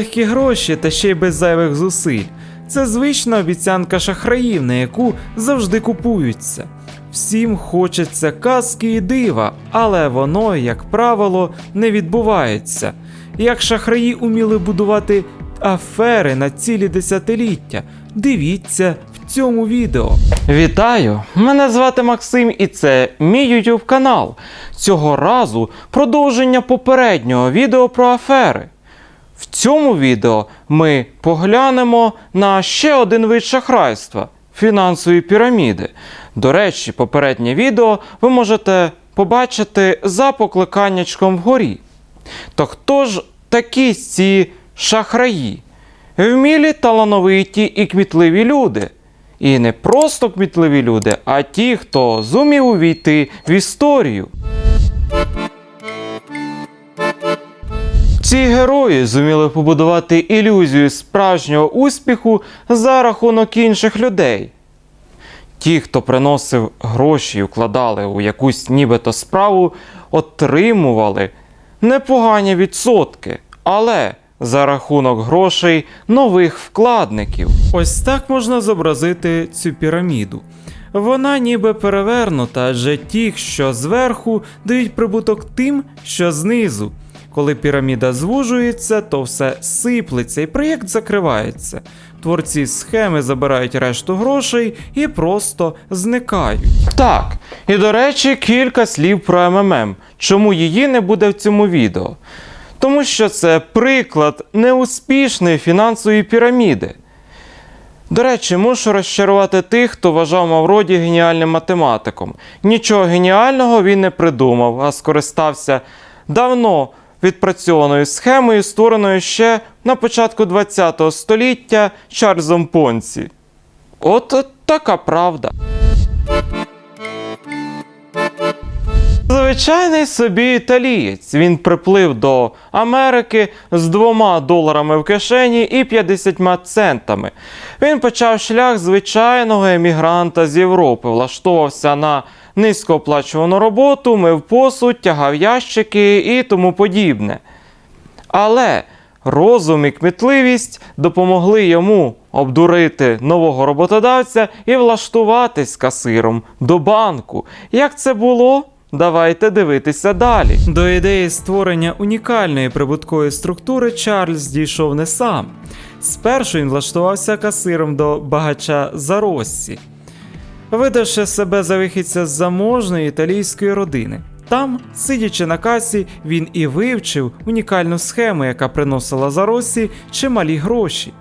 легкі гроші та ще й без зайвих зусиль. Це звична обіцянка шахраїв, на яку завжди купуються. Всім хочеться казки і дива, але воно, як правило, не відбувається. Як шахраї уміли будувати афери на цілі десятиліття, дивіться в цьому відео. Вітаю! Мене звати Максим, і це мій YouTube канал. Цього разу продовження попереднього відео про афери. В цьому відео ми поглянемо на ще один вид шахрайства фінансові піраміди. До речі, попереднє відео ви можете побачити за покликаннячком вгорі. То хто ж такі ці шахраї? Вмілі, талановиті і кмітливі люди. І не просто кмітливі люди, а ті, хто зумів увійти в історію. Ці герої зуміли побудувати ілюзію справжнього успіху за рахунок інших людей. Ті, хто приносив гроші і вкладали у якусь нібито справу, отримували непогані відсотки, але за рахунок грошей нових вкладників. Ось так можна зобразити цю піраміду. Вона ніби перевернута, адже ті, що зверху, дають прибуток тим, що знизу. Коли піраміда звужується, то все сиплеться і проєкт закривається. Творці схеми забирають решту грошей і просто зникають. Так, і до речі, кілька слів про МММ. Чому її не буде в цьому відео? Тому що це приклад неуспішної фінансової піраміди. До речі, мушу розчарувати тих, хто вважав Мавроді геніальним математиком. Нічого геніального він не придумав, а скористався давно відпрацьованою схемою, створеною ще на початку ХХ століття Чарльзом Понці. От, така правда. Звичайний собі італієць. Він приплив до Америки з двома доларами в кишені і 50 центами. Він почав шлях звичайного емігранта з Європи, влаштовувався на низькооплачувану роботу, мив посуд, тягав ящики і тому подібне. Але розум і кмітливість допомогли йому обдурити нового роботодавця і влаштуватись касиром до банку. Як це було? Давайте дивитися далі. До ідеї створення унікальної прибуткової структури Чарльз дійшов не сам. Спершу він влаштувався касиром до багача Зароссі, видавши себе за вихідця з заможної італійської родини. Там, сидячи на касі, він і вивчив унікальну схему, яка приносила Заросі чималі гроші.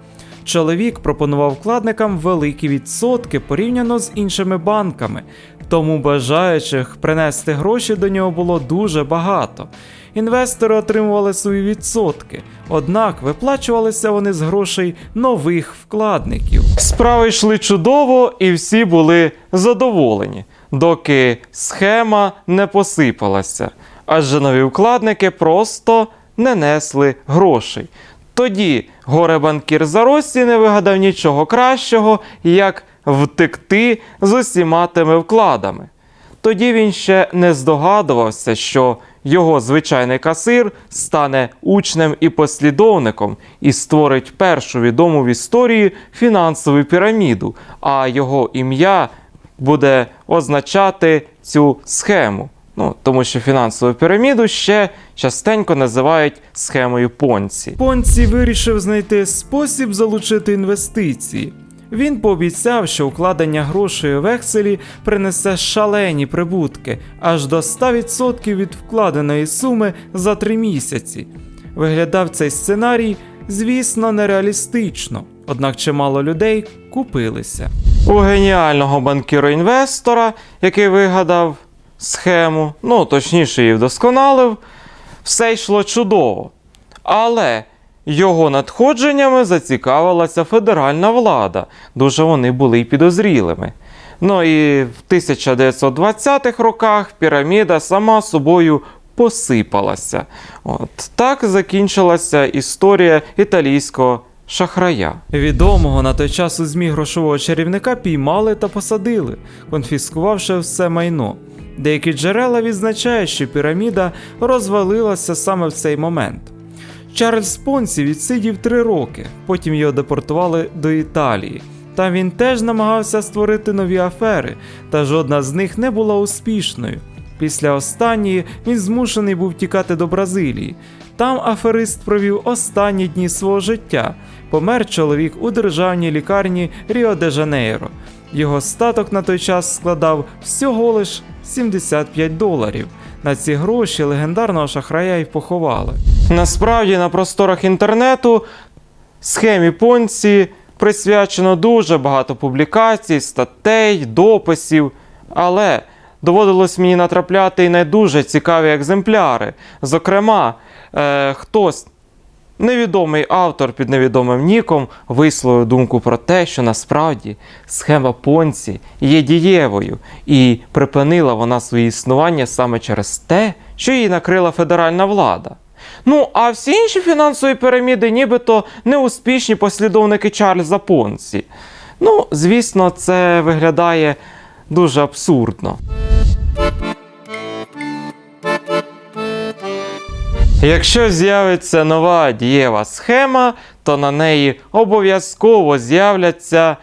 Чоловік пропонував вкладникам великі відсотки порівняно з іншими банками, тому бажаючих принести гроші до нього було дуже багато. Інвестори отримували свої відсотки, однак виплачувалися вони з грошей нових вкладників. Справи йшли чудово, і всі були задоволені, доки схема не посипалася, адже нові вкладники просто не несли грошей. Тоді горе-банкір Заросі не вигадав нічого кращого, як втекти з усіма тими вкладами. Тоді він ще не здогадувався, що його звичайний касир стане учнем і послідовником і створить першу відому в історії фінансову піраміду, а його ім'я буде означати цю схему. Ну, тому що фінансову піраміду ще частенько називають схемою Понці. Понці вирішив знайти спосіб залучити інвестиції. Він пообіцяв, що укладення грошей у векселі принесе шалені прибутки аж до 100% від вкладеної суми за три місяці. Виглядав цей сценарій, звісно, нереалістично, однак чимало людей купилися. У геніального банкіра-інвестора, який вигадав схему, ну точніше її вдосконалив, все йшло чудово. Але його надходженнями зацікавилася федеральна влада. Дуже вони були й підозрілими. Ну і в 1920-х роках піраміда сама собою посипалася. От так закінчилася історія італійського шахрая. Відомого на той час у ЗМІ грошового чарівника піймали та посадили, конфіскувавши все майно. Деякі джерела відзначають, що піраміда розвалилася саме в цей момент. Чарльз Понсі відсидів три роки, потім його депортували до Італії. Там він теж намагався створити нові афери, та жодна з них не була успішною. Після останньої він змушений був тікати до Бразилії. Там аферист провів останні дні свого життя. Помер чоловік у державній лікарні Ріо де Жанейро. Його статок на той час складав всього лиш 75 доларів. На ці гроші легендарного шахрая й поховали. Насправді на просторах інтернету схемі Понці присвячено дуже багато публікацій, статей, дописів, але доводилось мені натрапляти і на дуже цікаві екземпляри. Зокрема, е, хтось. Невідомий автор під невідомим ніком висловив думку про те, що насправді схема Понці є дієвою, і припинила вона своє існування саме через те, що її накрила федеральна влада. Ну, а всі інші фінансові піраміди нібито неуспішні послідовники Чарльза Понці. Ну, звісно, це виглядає дуже абсурдно. Якщо з'явиться нова дієва схема, то на неї обов'язково з'являться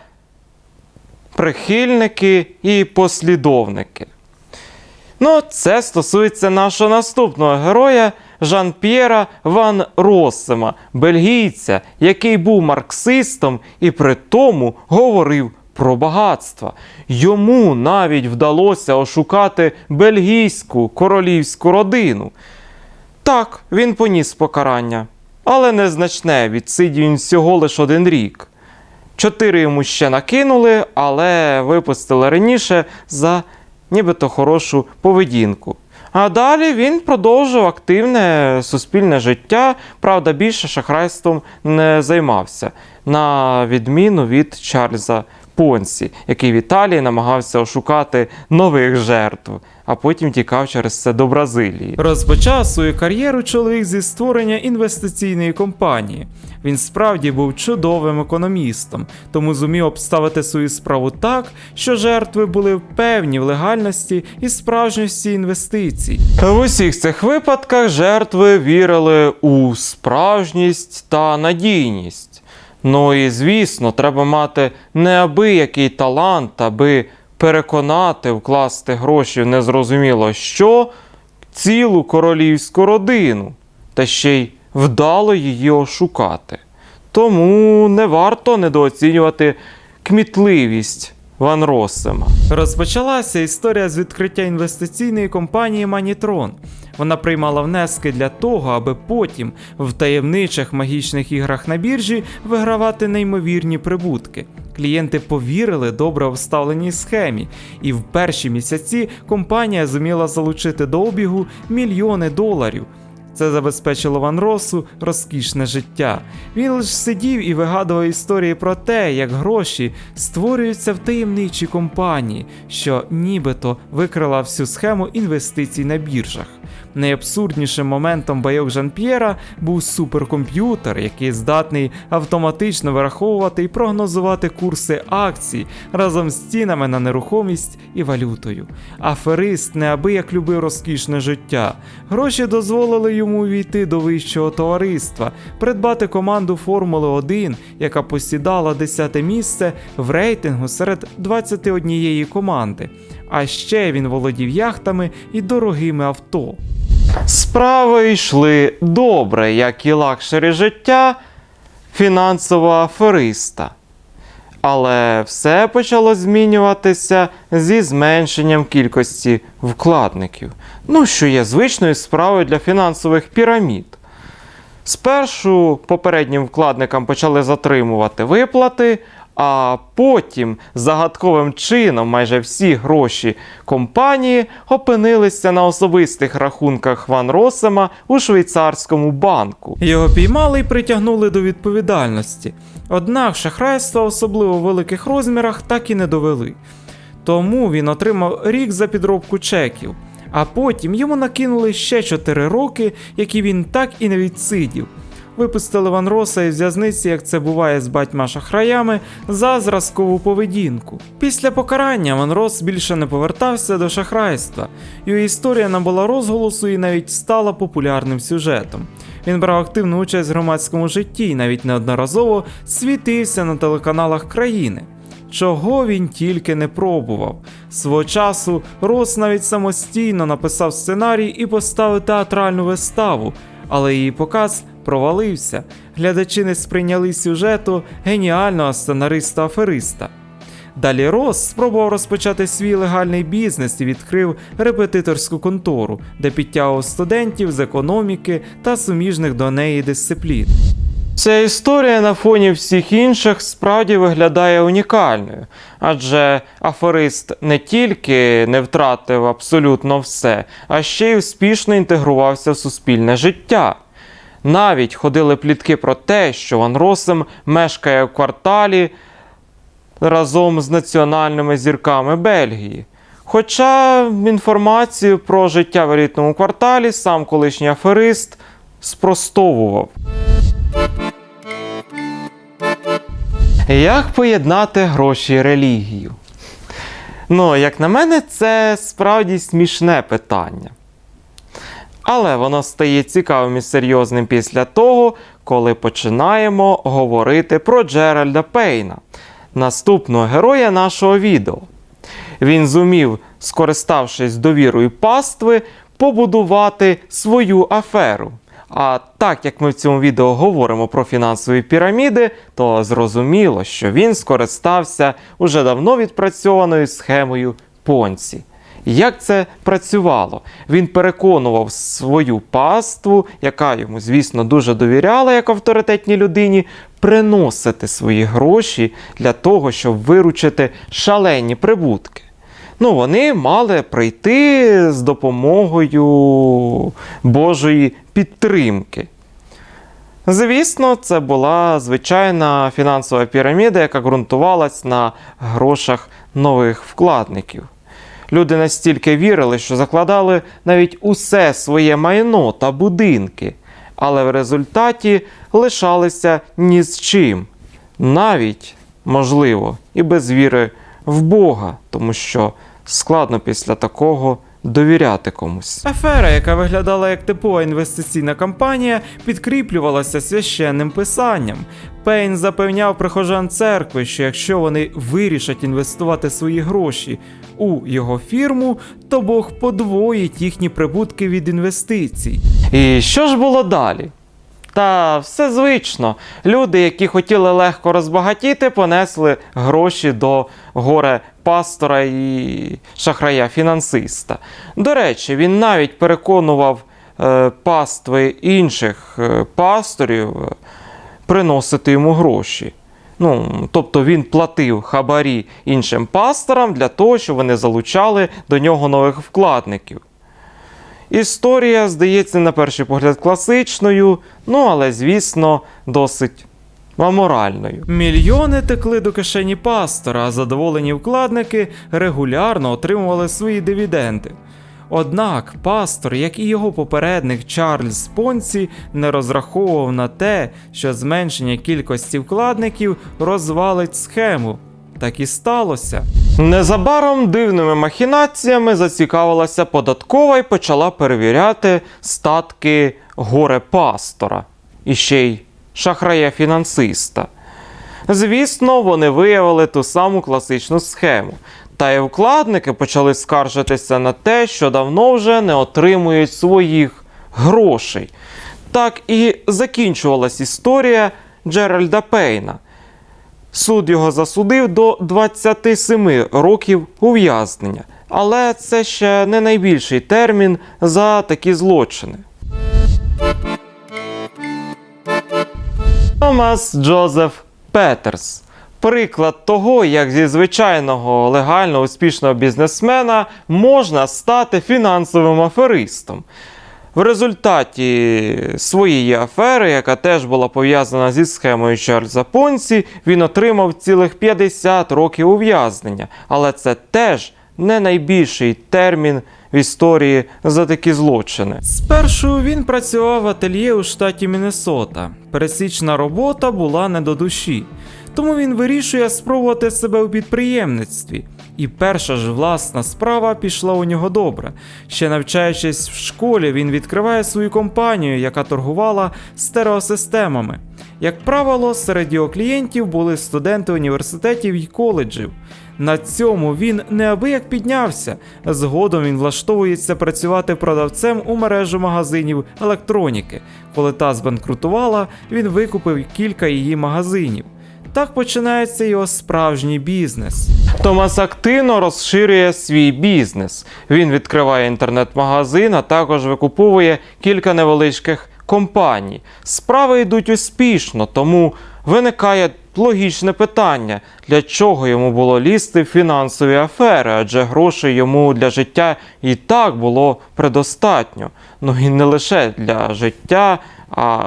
прихильники і послідовники. Ну, це стосується нашого наступного героя Жан-П'єра Ван Россема, бельгійця, який був марксистом і при тому говорив про багатство. Йому навіть вдалося ошукати бельгійську королівську родину. Так, він поніс покарання, але незначне, відсидів він всього лише один рік. Чотири йому ще накинули, але випустили раніше за нібито хорошу поведінку. А далі він продовжив активне суспільне життя, правда, більше шахрайством не займався, на відміну від Чарльза Понсі, який в Італії намагався ошукати нових жертв, а потім тікав через це до Бразилії. Розпочав свою кар'єру чоловік зі створення інвестиційної компанії. Він справді був чудовим економістом, тому зумів обставити свою справу так, що жертви були впевні в легальності і справжності інвестицій. В усіх цих випадках жертви вірили у справжність та надійність. Ну і звісно, треба мати неабиякий талант, аби переконати вкласти гроші в незрозуміло що цілу королівську родину, та ще й вдало її ошукати. Тому не варто недооцінювати кмітливість Ван Россема. Розпочалася історія з відкриття інвестиційної компанії Манітрон. Вона приймала внески для того, аби потім в таємничих магічних іграх на біржі вигравати неймовірні прибутки. Клієнти повірили добре вставленій схемі, і в перші місяці компанія зуміла залучити до обігу мільйони доларів. Це забезпечило Ван Росу розкішне життя. Він лише сидів і вигадував історії про те, як гроші створюються в таємничій компанії, що нібито викрила всю схему інвестицій на біржах. Найабсурднішим моментом байок Жан-П'єра був суперкомп'ютер, який здатний автоматично вираховувати і прогнозувати курси акцій разом з цінами на нерухомість і валютою. Аферист неабияк любив розкішне життя. Гроші дозволили йому увійти до вищого товариства, придбати команду Формули 1, яка посідала 10 місце в рейтингу серед 21 команди. А ще він володів яхтами і дорогими авто. Справи йшли добре, як і лакшері життя фінансового афериста. Але все почало змінюватися зі зменшенням кількості вкладників, ну що є звичною справою для фінансових пірамід. Спершу попереднім вкладникам почали затримувати виплати, а потім загадковим чином майже всі гроші компанії опинилися на особистих рахунках Ван Росема у швейцарському банку. Його піймали і притягнули до відповідальності. Однак шахрайства, особливо в великих розмірах, так і не довели. Тому він отримав рік за підробку чеків. А потім йому накинули ще 4 роки, які він так і не відсидів. Випустили Ван Роса із в'язниці, як це буває з батьма шахраями, за зразкову поведінку. Після покарання Ван Рос більше не повертався до шахрайства. Його історія набула розголосу і навіть стала популярним сюжетом. Він брав активну участь в громадському житті і навіть неодноразово світився на телеканалах країни. Чого він тільки не пробував. Свого часу Рос навіть самостійно написав сценарій і поставив театральну виставу, але її показ провалився. Глядачі не сприйняли сюжету геніального сценариста-афериста. Далі Рос спробував розпочати свій легальний бізнес і відкрив репетиторську контору, де підтягував студентів з економіки та суміжних до неї дисциплін. Ця історія на фоні всіх інших справді виглядає унікальною, адже аферист не тільки не втратив абсолютно все, а ще й успішно інтегрувався в суспільне життя. Навіть ходили плітки про те, що Ван Росем мешкає в кварталі разом з національними зірками Бельгії. Хоча інформацію про життя в елітному кварталі сам колишній аферист спростовував. Як поєднати гроші і релігію? Ну, як на мене, це справді смішне питання. Але воно стає цікавим і серйозним після того, коли починаємо говорити про Джеральда Пейна, наступного героя нашого відео. Він зумів, скориставшись довірою пастви, побудувати свою аферу. А так як ми в цьому відео говоримо про фінансові піраміди, то зрозуміло, що він скористався уже давно відпрацьованою схемою Понці. Як це працювало? Він переконував свою паству, яка йому, звісно, дуже довіряла як авторитетній людині, приносити свої гроші для того, щоб виручити шалені прибутки. Ну, вони мали прийти з допомогою Божої підтримки. Звісно, це була звичайна фінансова піраміда, яка ґрунтувалась на грошах нових вкладників. Люди настільки вірили, що закладали навіть усе своє майно та будинки, але в результаті лишалися ні з чим, навіть, можливо, і без віри в Бога, тому що складно після такого довіряти комусь. Афера, яка виглядала як типова інвестиційна кампанія, підкріплювалася священним писанням. Пейн запевняв прихожан церкви, що якщо вони вирішать інвестувати свої гроші у його фірму, то Бог подвоїть їхні прибутки від інвестицій. І що ж було далі? Та все звично. Люди, які хотіли легко розбагатіти, понесли гроші до горе пастора і шахрая-фінансиста. До речі, він навіть переконував е, пастви інших е, пасторів е, приносити йому гроші. Ну, тобто він платив хабарі іншим пасторам для того, щоб вони залучали до нього нових вкладників. Історія здається на перший погляд класичною, ну але, звісно, досить аморальною. Мільйони текли до кишені пастора, а задоволені вкладники регулярно отримували свої дивіденди. Однак пастор, як і його попередник Чарльз Понці, не розраховував на те, що зменшення кількості вкладників розвалить схему. Так і сталося. Незабаром дивними махінаціями зацікавилася податкова і почала перевіряти статки горе пастора і ще й шахрая-фінансиста. Звісно, вони виявили ту саму класичну схему. Та й вкладники почали скаржитися на те, що давно вже не отримують своїх грошей. Так і закінчувалась історія Джеральда Пейна. Суд його засудив до 27 років ув'язнення. Але це ще не найбільший термін за такі злочини. Томас Джозеф Петерс. Приклад того, як зі звичайного легально успішного бізнесмена можна стати фінансовим аферистом. В результаті своєї афери, яка теж була пов'язана зі схемою Чарльза Понсі, він отримав цілих 50 років ув'язнення. Але це теж не найбільший термін в історії за такі злочини. Спершу він працював в ательє у штаті Міннесота. Пересічна робота була не до душі. Тому він вирішує спробувати себе у підприємництві. І перша ж власна справа пішла у нього добре. Ще навчаючись в школі, він відкриває свою компанію, яка торгувала стереосистемами. Як правило, серед його клієнтів були студенти університетів і коледжів. На цьому він неабияк піднявся. Згодом він влаштовується працювати продавцем у мережу магазинів електроніки. Коли та збанкрутувала, він викупив кілька її магазинів. Так починається його справжній бізнес. Томас активно розширює свій бізнес. Він відкриває інтернет-магазин, а також викуповує кілька невеличких компаній. Справи йдуть успішно, тому виникає логічне питання, для чого йому було лізти в фінансові афери, адже грошей йому для життя і так було предостатньо. Ну і не лише для життя, а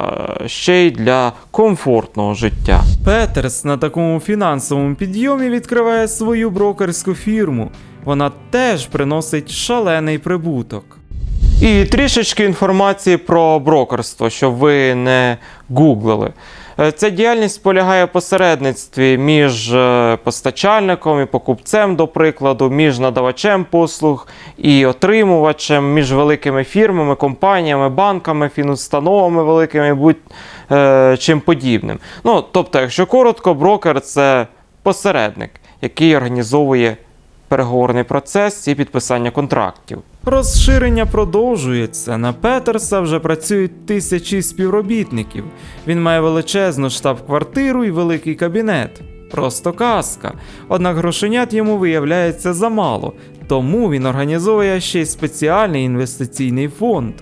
ще й для комфортного життя. Петерс на такому фінансовому підйомі відкриває свою брокерську фірму. Вона теж приносить шалений прибуток. І трішечки інформації про брокерство, щоб ви не гуглили. Е, Ця діяльність полягає в посередництві між е, постачальником і покупцем, до прикладу, між надавачем послуг і отримувачем, між великими фірмами, компаніями, банками, фінустановами великими, будь е, чим подібним. Ну, тобто, якщо коротко, брокер це посередник, який організовує переговорний процес і підписання контрактів. Розширення продовжується. На Петерса вже працюють тисячі співробітників. Він має величезну штаб-квартиру і великий кабінет. Просто казка. Однак грошенят йому виявляється замало, тому він організовує ще й спеціальний інвестиційний фонд.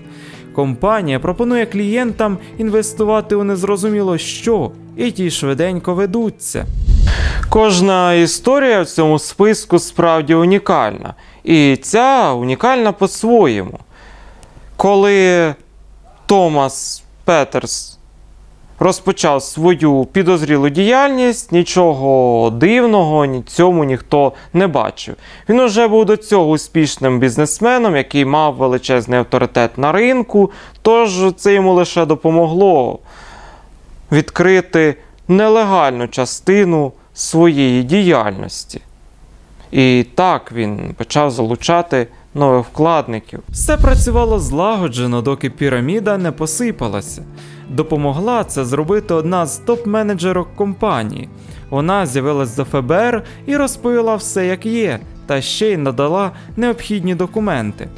Компанія пропонує клієнтам інвестувати у незрозуміло що, і ті швиденько ведуться. Кожна історія в цьому списку справді унікальна. І ця унікальна по-своєму. Коли Томас Петерс розпочав свою підозрілу діяльність, нічого дивного ні цьому ніхто не бачив. Він уже був до цього успішним бізнесменом, який мав величезний авторитет на ринку, тож це йому лише допомогло відкрити нелегальну частину своєї діяльності. І так він почав залучати нових вкладників. Все працювало злагоджено, доки піраміда не посипалася. Допомогла це зробити одна з топ-менеджерок компанії. Вона з'явилась до ФБР і розповіла все як є, та ще й надала необхідні документи.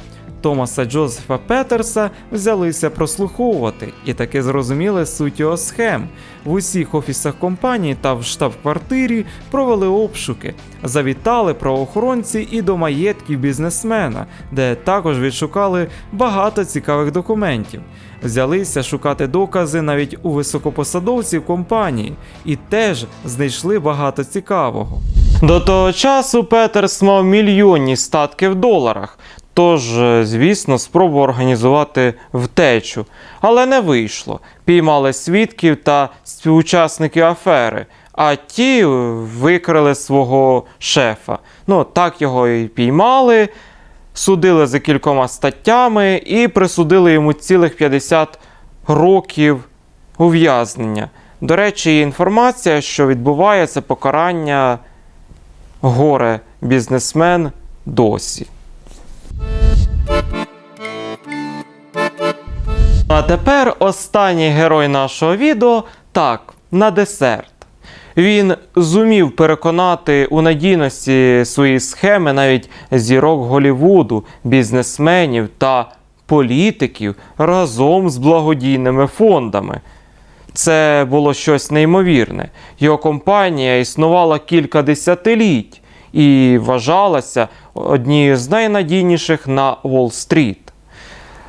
Томаса Джозефа Петерса взялися прослуховувати і таки зрозуміли суть його схем. В усіх офісах компанії та в штаб-квартирі провели обшуки, завітали правоохоронці і до маєтків бізнесмена, де також відшукали багато цікавих документів. Взялися шукати докази навіть у високопосадовців компанії і теж знайшли багато цікавого. До того часу Петерс мав мільйонні статки в доларах. Тож, е, звісно, спробував організувати втечу, але не вийшло. Піймали свідків та співучасників афери, а ті викрили свого шефа. Ну, так його і піймали, судили за кількома статтями і присудили йому цілих 50 років ув'язнення. До речі, інформація, що відбувається покарання горе бізнесмен досі. А тепер останній герой нашого відео так, на десерт. Він зумів переконати у надійності своєї схеми навіть зірок Голівуду, бізнесменів та політиків разом з благодійними фондами. Це було щось неймовірне. Його компанія існувала кілька десятиліть і вважалася однією з найнадійніших на Уолл-стріт.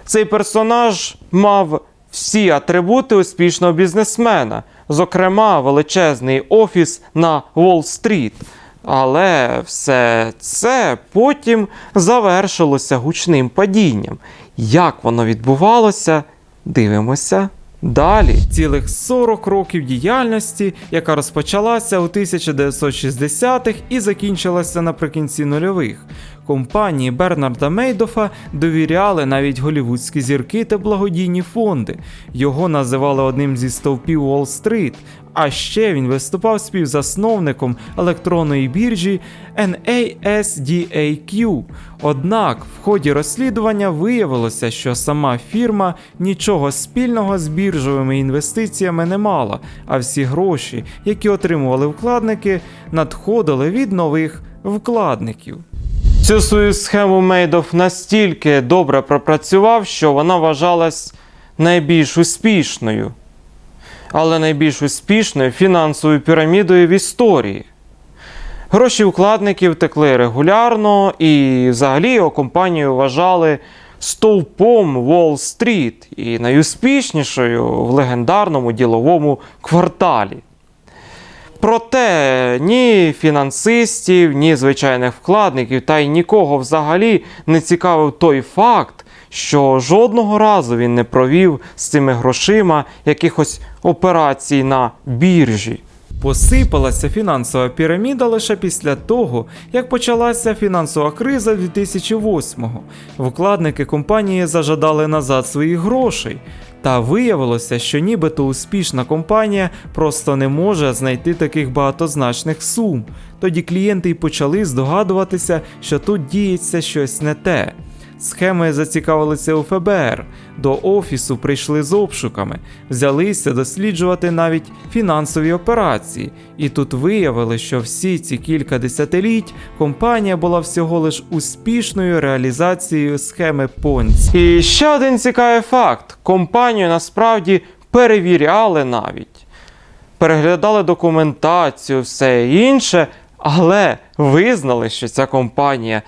Цей персонаж мав всі атрибути успішного бізнесмена, зокрема, величезний офіс на Уолл-стріт. Але все це потім завершилося гучним падінням. Як воно відбувалося, дивимося далі. Цілих 40 років діяльності, яка розпочалася у 1960-х і закінчилася наприкінці нульових. Компанії Бернарда Мейдофа довіряли навіть голівудські зірки та благодійні фонди. Його називали одним зі стовпів Уолл-стріт. А ще він виступав співзасновником електронної біржі NASDAQ. Однак в ході розслідування виявилося, що сама фірма нічого спільного з біржовими інвестиціями не мала, а всі гроші, які отримували вкладники, надходили від нових вкладників. Цю свою схему Мейдов настільки добре пропрацював, що вона вважалась найбільш успішною, але найбільш успішною фінансовою пірамідою в історії. Гроші вкладників текли регулярно, і взагалі його компанію вважали стовпом Уолл-стріт і найуспішнішою в легендарному діловому кварталі. Проте ні фінансистів, ні звичайних вкладників та й нікого взагалі не цікавив той факт, що жодного разу він не провів з цими грошима якихось операцій на біржі. Посипалася фінансова піраміда лише після того, як почалася фінансова криза 2008-го. Вкладники компанії зажадали назад своїх грошей. Та виявилося, що нібито успішна компанія просто не може знайти таких багатозначних сум. Тоді клієнти й почали здогадуватися, що тут діється щось не те. Схеми зацікавилися у ФБР. До офісу прийшли з обшуками, взялися досліджувати навіть фінансові операції, і тут виявили, що всі ці кілька десятиліть компанія була всього лиш успішною реалізацією схеми Понці. І ще один цікавий факт: компанію насправді перевіряли навіть, переглядали документацію, все інше, але визнали, що ця компанія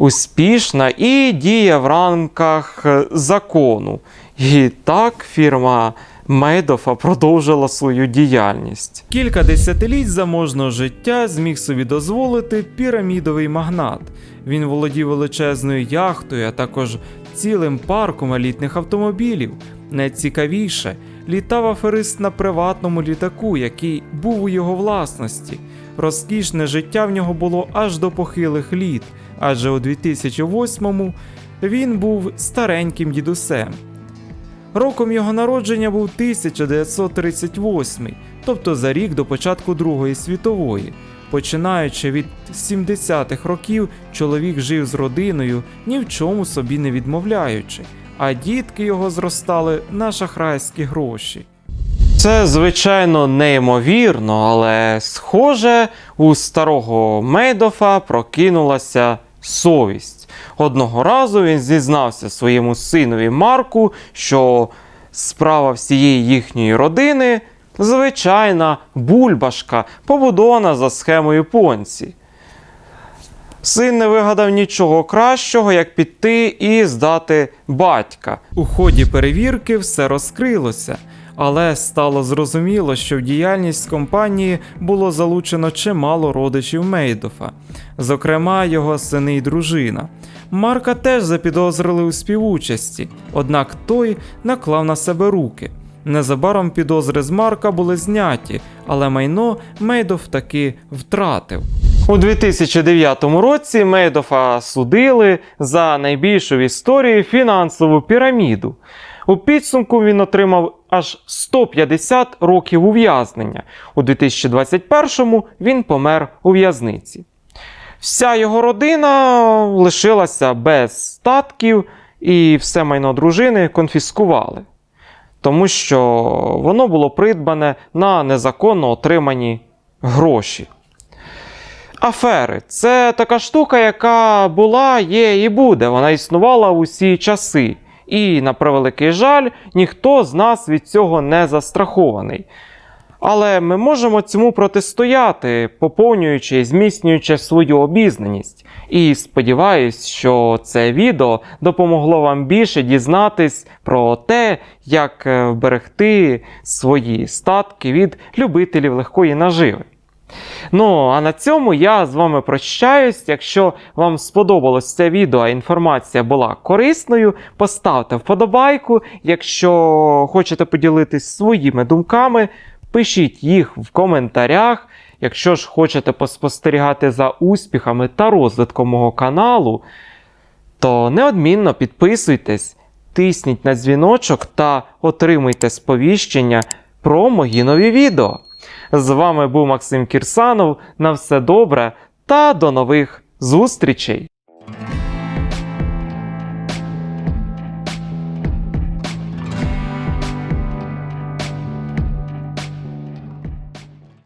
успішна і діє в рамках е, закону. І так фірма Мейдофа продовжила свою діяльність. Кілька десятиліть заможного життя зміг собі дозволити пірамідовий магнат. Він володів величезною яхтою, а також цілим парком елітних автомобілів. Найцікавіше, літав аферист на приватному літаку, який був у його власності. Розкішне життя в нього було аж до похилих літ, адже у 2008-му він був стареньким дідусем. Роком його народження був 1938, тобто за рік до початку Другої світової. Починаючи від 70-х років, чоловік жив з родиною, ні в чому собі не відмовляючи, а дітки його зростали на шахрайські гроші. Це, звичайно, неймовірно, але схоже, у старого Мейдофа прокинулася совість. Одного разу він зізнався своєму синові Марку, що справа всієї їхньої родини звичайна бульбашка, побудована за схемою Понці. Син не вигадав нічого кращого, як піти і здати батька. У ході перевірки все розкрилося, але стало зрозуміло, що в діяльність компанії було залучено чимало родичів Мейдофа, зокрема його сини й дружина. Марка теж запідозрили у співучасті, однак той наклав на себе руки. Незабаром підозри з Марка були зняті, але майно Мейдоф таки втратив. У 2009 році Мейдофа судили за найбільшу в історії фінансову піраміду. У підсумку він отримав аж 150 років ув'язнення. У 2021-му він помер у в'язниці. Вся його родина лишилася без статків, і все майно дружини конфіскували, тому що воно було придбане на незаконно отримані гроші. Афери це така штука, яка була, є і буде. Вона існувала усі часи. І, на превеликий жаль, ніхто з нас від цього не застрахований. Але ми можемо цьому протистояти, поповнюючи і зміцнюючи свою обізнаність. І сподіваюсь, що це відео допомогло вам більше дізнатись про те, як е, вберегти свої статки від любителів легкої наживи. Ну, а на цьому я з вами прощаюсь. Якщо вам сподобалось це відео, а інформація була корисною, поставте вподобайку. Якщо хочете поділитись своїми думками, пишіть їх в коментарях. Якщо ж хочете поспостерігати за успіхами та розвитком мого каналу, то неодмінно підписуйтесь, тисніть на дзвіночок та отримуйте сповіщення про мої нові відео. З вами був Максим Кірсанов. На все добре та до нових зустрічей!